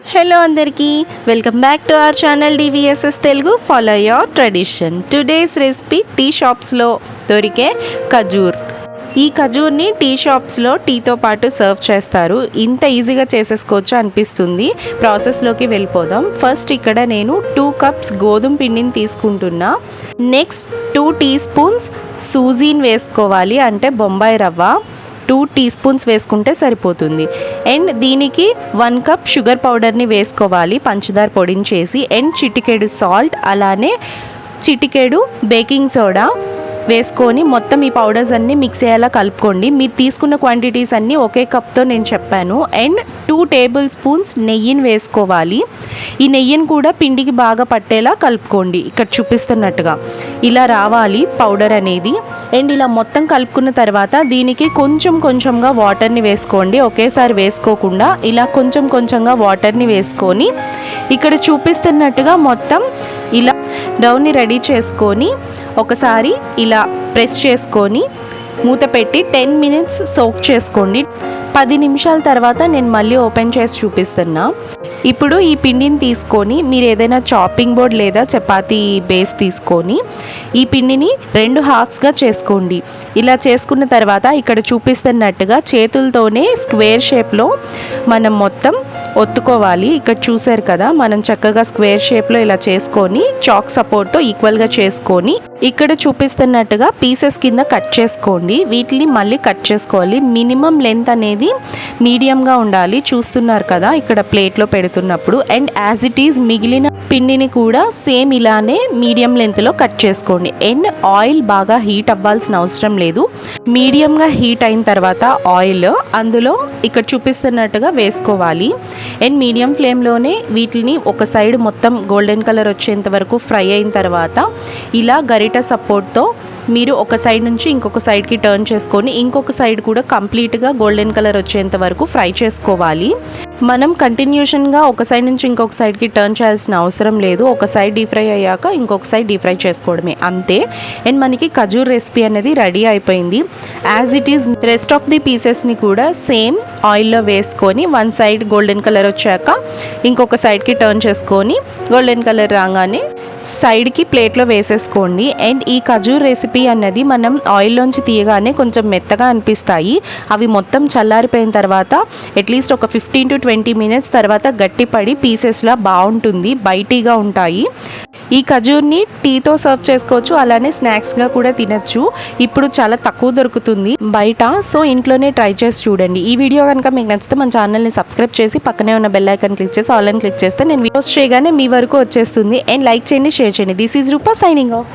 Hello అందరికీ. Welcome back to our channel DVSS Telugu follow your tradition today's recipe tea షాప్స్లో దొరికే ఖజూర్. ఈ ఖజూర్ని tea షాప్స్లో టీతో పాటు సర్వ్ చేస్తారు. ఇంత ఈజీగా చేసేసుకోవచ్చు అనిపిస్తుంది. ప్రాసెస్లోకి వెళ్ళిపోదాం. ఫస్ట్ ఇక్కడ నేను టూ కప్స్ గోధుమ పిండిని తీసుకుంటున్నా. నెక్స్ట్ టూ టీ స్పూన్స్ సూజీన్ వేసుకోవాలి. అంటే బొంబాయి రవ్వ. టూ టీ స్పూన్స్ వేసుకుంటే సరిపోతుంది. అండ్ దీనికి వన్ కప్ షుగర్ పౌడర్ని వేసుకోవాలి. పంచదార పొడిని చేసి అండ్ చిటికెడు సాల్ట్ అలానే చిటికెడు బేకింగ్ సోడా వేసుకొని మొత్తం ఈ పౌడర్స్ అన్నీ మిక్స్ అయ్యేలా కలుపుకోండి. మీరు తీసుకున్న క్వాంటిటీస్ అన్నీ ఒకే కప్తో నేను చెప్పాను. అండ్ టూ టేబుల్ స్పూన్స్ నెయ్యిని వేసుకోవాలి. ఈ నెయ్యిని కూడా పిండికి బాగా పట్టేలా కలుపుకోండి. ఇక్కడ చూపిస్తున్నట్టుగా ఇలా రావాలి పౌడర్ అనేది. అండ్ ఇలా మొత్తం కలుపుకున్న తర్వాత దీనికి కొంచెం కొంచెంగా వాటర్ని వేసుకోండి. ఒకేసారి వేసుకోకుండా ఇలా కొంచెం కొంచెంగా వాటర్ని వేసుకొని ఇక్కడ చూపిస్తున్నట్టుగా మొత్తం ఇలా డౌన్ని రెడీ చేసుకొని ఒకసారి ఇలా ప్రెస్ చేసుకొని మూత పెట్టి టెన్ మినిట్స్ సోక్ చేసుకోండి. పది నిమిషాల తర్వాత నేను మళ్ళీ ఓపెన్ చేసి చూపిస్తున్నా. ఇప్పుడు ఈ పిండిని తీసుకొని మీరు ఏదైనా చాపింగ్ బోర్డ్ లేదా చపాతీ బేస్ తీసుకొని ఈ పిండిని రెండు హాఫ్స్గా చేసుకోండి. ఇలా చేసుకున్న తర్వాత ఇక్కడ చూపిస్తున్నట్టుగా చేతులతోనే స్క్వేర్ షేప్లో మనం మొత్తం ఒత్తుకోవాలి. ఇక్కడ చూసారు కదా మనం చక్కగా స్క్వేర్ షేప్లో ఇలా చేసుకొని చాక్ సపోర్ట్తో ఈక్వల్గా చేసుకొని ఇక్కడ చూపిస్తున్నట్టుగా పీసెస్ కింద కట్ చేసుకోండి. వీటిని మళ్ళీ కట్ చేసుకోవాలి. మినిమం లెంత్ అనేది మీడియంగా ఉండాలి. చూస్తున్నారు కదా ఇక్కడ ప్లేట్లో పెడుతున్నప్పుడు. అండ్ యాజ్ ఇట్ ఈజ్ మిగిలిన పిండిని కూడా సేమ్ ఇలానే మీడియం లెంత్లో కట్ చేసుకోండి. అండ్ ఆయిల్ బాగా హీట్ అవ్వాల్సిన అవసరం లేదు. మీడియంగా హీట్ అయిన తర్వాత ఆయిల్ అందులో ఇక్కడ చూపిస్తున్నట్టుగా వేసుకోవాలి. అండ్ మీడియం ఫ్లేమ్లోనే వీటిని ఒక సైడ్ మొత్తం గోల్డెన్ కలర్ వచ్చేంత వరకు ఫ్రై అయిన తర్వాత ఇలా గరిట సపోర్ట్తో మీరు ఒక సైడ్ నుంచి ఇంకొక సైడ్కి టర్న్ చేసుకొని ఇంకొక సైడ్ కూడా కంప్లీట్గా గోల్డెన్ కలర్ వచ్చేంత వరకు ఫ్రై చేసుకోవాలి. మనం కంటిన్యూషన్గా ఒక సైడ్ నుంచి ఇంకొక సైడ్కి టర్న్ చేయాల్సిన అవసరం లేదు. ఒక సైడ్ డీప్ ఫ్రై అయ్యాక ఇంకొక సైడ్ డీప్ ఫ్రై చేసుకోవడమే. అంతే. అండ్ మనకి ఖజూర్ రెసిపీ అనేది రెడీ అయిపోయింది. As it is rest of the పీసెస్ని కూడా సేమ్ ఆయిల్లో వేసుకొని వన్ సైడ్ గోల్డెన్ కలర్ వచ్చాక ఇంకొక సైడ్కి టర్న్ చేసుకొని గోల్డెన్ కలర్ రాగానే సైడ్కి ప్లేట్లో వేసేసుకోండి. అండ్ ఈ ఖజూర్ రెసిపీ అన్నది మనం ఆయిల్లోంచి తీయగానే కొంచెం మెత్తగా అనిపిస్తాయి. అవి మొత్తం చల్లారిపోయిన తర్వాత అట్లీస్ట్ ఒక ఫిఫ్టీన్ టు ట్వంటీ మినిట్స్ తర్వాత గట్టిపడి పీసెస్లా బాగుంటుంది బయటీగా ఉంటాయి. ఈ ఖజూర్ని టీతో సర్వ్ చేసుకోవచ్చు అలానే స్నాక్స్గా కూడా తినచ్చు. ఇప్పుడు చాలా తక్కువ దొరుకుతుంది బయట సో ఇంట్లోనే ట్రై చేసి చూడండి. ఈ వీడియో కనుక మీకు నచ్చితే మన ఛానల్ని సబ్స్క్రైబ్ చేసి పక్కనే ఉన్న బెల్ ఐకన్ క్లిక్ చేసి ఆల్ అని క్లిక్ చేస్తే నేను వీడియోస్ చేయగానే మీ వరకు వచ్చేస్తుంది. అండ్ లైక్ చేయండి షేర్ చేయండి. This is Rupa signing off